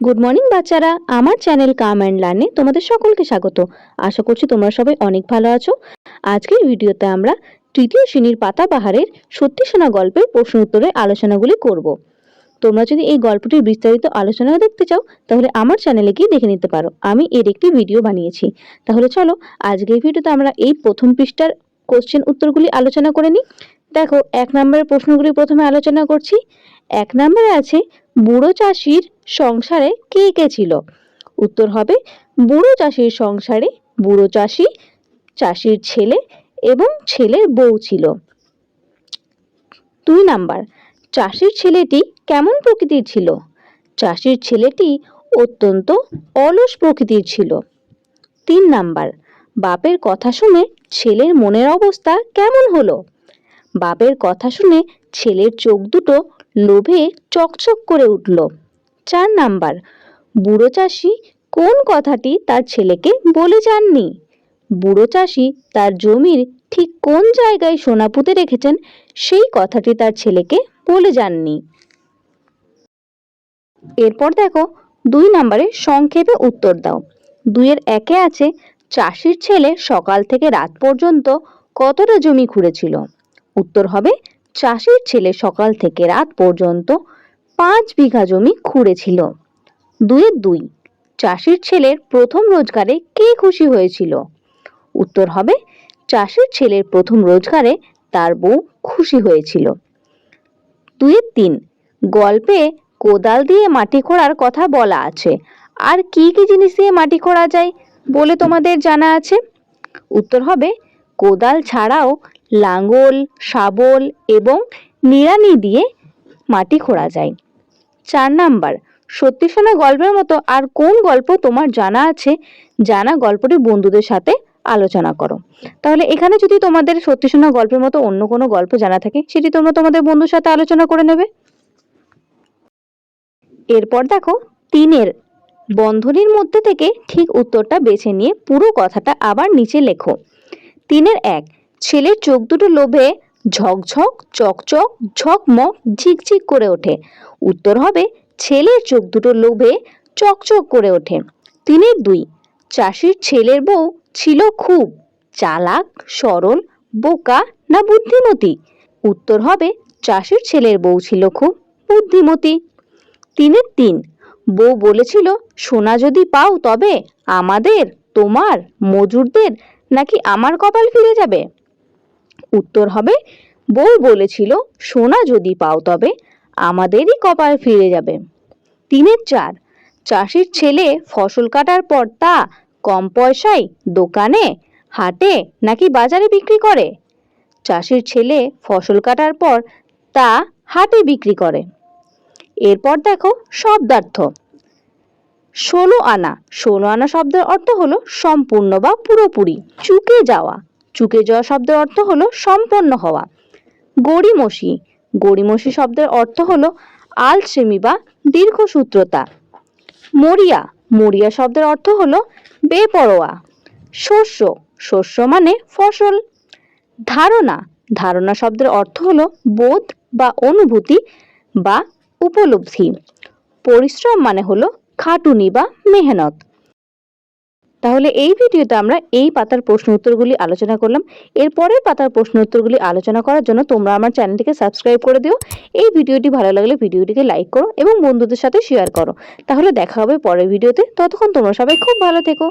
Good morning বাচ্চারা। আমার channel come and লার্নে তোমাদের সকলকে স্বাগত। আশা করছি তোমরা সবাই অনেক ভালো আছো। আজকের ভিডিওতে আমরা তৃতীয় শ্রেণির পাতাবাহারের সত্যি শোনা গল্পের প্রশ্ন উত্তরের আলোচনাগুলি করব। তোমরা যদি এই গল্পটির বিস্তারিত আলোচনা দেখতে চাও, তাহলে আমার চ্যানেলে গিয়ে দেখে নিতে পারো। আমি এর একটি ভিডিও বানিয়েছি। তাহলে চলো, আজকের ভিডিওতে আমরা এই প্রথম পৃষ্ঠার কোশ্চেন উত্তরগুলি আলোচনা করে নিই। দেখো, এক নম্বরের প্রশ্নগুলি প্রথমে আলোচনা করছি। এক নম্বরে আছে, বুড়ো চাষির সংসারে কে কে ছিল? উত্তর হবে, বুড়ো চাষির সংসারে বুড়ো চাষি, চাষির ছেলে এবং ছেলের বউ ছিল। দুই নাম্বার, চাষির ছেলেটি কেমন প্রকৃতির ছিল? চাষির ছেলেটি অত্যন্ত অলস প্রকৃতির ছিল। তিন নাম্বার, বাপের কথা শুনে ছেলের মনের অবস্থা কেমন হলো? বাপের কথা শুনে ছেলের চোখ দুটো লোভে চকচক করে উঠল। চার নাম্বার। বুড়ো চাষি কোন কথাটি তার ছেলেকে বলে যাননি? বুড়ো চাষি তার জমির ঠিক কোন জায়গায় সোনা পুঁতে রেখেছেন সেই কথাটি তার ছেলেকে বলে যাননি। এরপর দেখো দুই নম্বরে সংক্ষেপে উত্তর দাও। দুইয়ের একে আছে চাষির ছেলে সকাল থেকে রাত পর্যন্ত কতটা জমি ঘুরেছিল? উত্তর হবে চাষির ছেলে সকাল থেকে রাত পর্যন্ত পাঁচ বিঘা জমি খুঁড়েছিল। দুয়ের দুই, চাষির ছেলের প্রথম রোজগারে কে খুশি হয়েছিল? উত্তর হবে, চাষির ছেলের প্রথম রোজগারে তার বউ খুশি হয়েছিল। দুয়ের তিন, গল্পে কোদাল দিয়ে মাটি খোঁড়ার কথা বলা আছে। আর কি কি জিনিস দিয়ে মাটি খোঁড়া যায় বলে তোমাদের জানা আছে? উত্তর হবে, কোদাল ছাড়াও লাঙল, শাবল এবং নিড়ানি দিয়ে মাটি খোঁড়া যায়। চার নাম্বার। সত্যি শোনা গল্পের মতো আর কোন গল্প তোমার জানা আছে? জানা গল্পটি বন্ধুদের সাথে আলোচনা করো। তাহলে এখানে যদি তোমাদের সত্যি শোনা গল্পের মতো অন্য কোনো গল্প জানা থাকে, সেটি তোমরা তোমাদের বন্ধুর সাথে আলোচনা করে নেবে। এরপর দেখো, তিনের বন্ধনীর মধ্যে থেকে ঠিক উত্তরটা বেছে নিয়ে পুরো কথাটা আবার নিচে লেখো। তিনের এক, ছেলের চোখ দুটো লোভে ঝকঝক চকচক ঝকমক ঝিকঝিক করে ওঠে। উত্তর হবে ছেলের চোখ দুটো লোভে চকচক করে ওঠে। তিনের দুই। চাষির ছেলের বউ ছিল খুব চালাক, সরল, বোকা না বুদ্ধিমতী? উত্তর হবে, চাষির ছেলের বউ ছিল খুব বুদ্ধিমতী। তিনের তিন। বউ বলেছিল, সোনা যদি পাও তবে আমাদের, তোমার, মজুরদের নাকি আমার কপাল ফিরে যাবে? উত্তর হবে, বউ বলেছিল, সোনা যদি পাও তবে আমাদেরই কপাল ফিরে যাবে। তিনের চার, চাষির ছেলে ফসল কাটার পর তা কম পয়সায় দোকানে, হাটে নাকি বাজারে বিক্রি করে? চাষির ছেলে ফসল কাটার পর তা হাটে বিক্রি করে। এরপর দেখো শব্দার্থ। ষোলো আনা ষোলো আনা শব্দের অর্থ হলো সম্পূর্ণ বা পুরোপুরি, চুকে যাওয়া। চুকে যাওয়া শব্দের অর্থ হলো সম্পন্ন হওয়া। গড়িমসি। গড়িমসি শব্দের অর্থ হলো আলসেমি বা দীর্ঘসূত্রতা মরিয়া। মরিয়া শব্দের অর্থ হলো বেপরোয়া। শস্য। শস্য মানে ফসল। ধারণা। ধারণা শব্দের অর্থ হলো বোধ বা অনুভূতি বা উপলব্ধি। পরিশ্রম মানে হলো খাটুনি বা মেহনত। তাহলে এই ভিডিওতে আমরা এই পাতার প্রশ্ন উত্তরগুলি আলোচনা করলাম। এরপরে পাতার প্রশ্ন উত্তরগুলি আলোচনা করার জন্য তোমরা আমার চ্যানেলটিকে সাবস্ক্রাইব করে দিও। এই ভিডিওটি ভালো লাগলে ভিডিওটিকে লাইক করো এবং বন্ধুদের সাথে শেয়ার করো। তাহলে দেখা হবে পরের ভিডিওতে। ততক্ষণ তোমরা সবাই খুব ভালো থেকো।